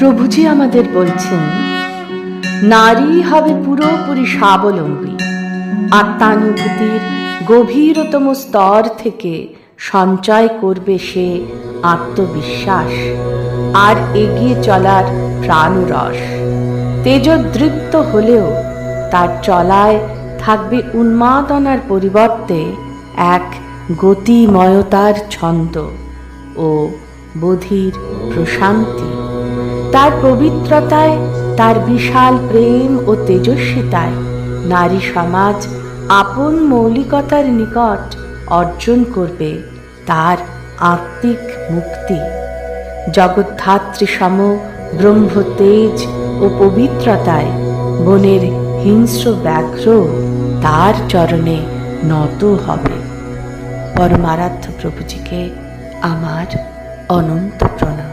প্রভুজি আমাদের বলছেন, নারী হবে পুরোপুরি স্বাবলম্বী। আত্মানুভূতির গভীরতম স্তর থেকে সঞ্চয় করবে সে আত্মবিশ্বাস আর এগিয়ে চলার প্রাণরস। তেজদৃপ্ত হলেও তার চলায় থাকবে উন্মাদনার পরিবর্তে এক গতিময়তার ছন্দ ও বোধির প্রশান্তি। তার পবিত্রতায়, তার বিশাল প্রেম ও তেজস্বিতায় নারী সমাজ আপন মৌলিকতার নিকট অর্জন করবে তার আত্মিক মুক্তি। জগদ্ধাত্রী সম ব্রহ্ম তেজ ও পবিত্রতায় বনের হিংস্র ব্যাঘ্র তার চরণে নত হবে। পরমারাধ্য প্রভুজিকে আমার অনন্ত প্রণাম।